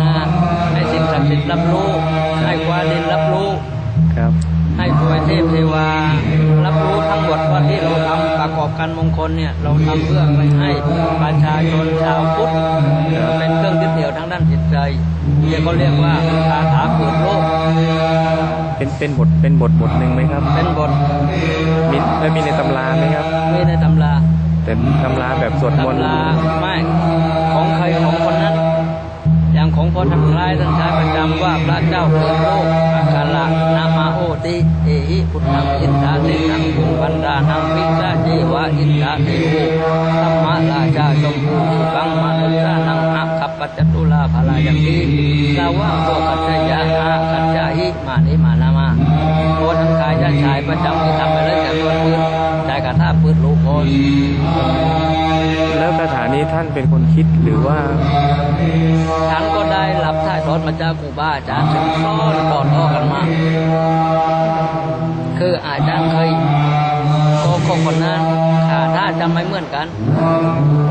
นะให้สิ่งศักดิ์สิทธิ์รับรู้ให้วาดินรับรู้ครับ ให้ถวยเทพเทวา รับรู้ทั้งหมดว่าที่เราทำประกอบการมงคลเนี่ยเราทำเพื่อไปให้ประชาชนชาวพุทธเป็นเครื่องยึดเหนี่ยวทางด้านจิตใจที่เขาเรียกว่าคาถาเปิดโลกเป็นเป็นบทเป็นบทบทหนึ่งไหมครับ เป็นบทมีแล้วมีในตำราไหมครับมีในตำรา แต่ตำราแบบสวดมนต์ตำราไม่ายท่านใช้ประจำว่าพระเจ้าเปิดโลกอาคาระนามาโอติเอหิพุทธังอินทาเนนังคุงวันดานังวิสาจีวะอินทาเทโวธรรมราชาชมพูนิบังมานุสานังอัคขปัจจตุลาภลายันติสาวะโวกัจจยะอากัจจาหิมานิมานามาโพทังกายจะชายประจำที่ทำไปแล้วจากตัวปืนใจกระทาปืนลูกโอนแล้วคาถานี้ท่านเป็นคนคิดหรือว่า ฉันก็ได้ ทอดมาจากครูบาอาจารย์ซึ่งสอนต่อต่อกันมา คืออาจารย์เคยโกโกคนนั้นค่ะถ้าจำไม่เหมือนกัน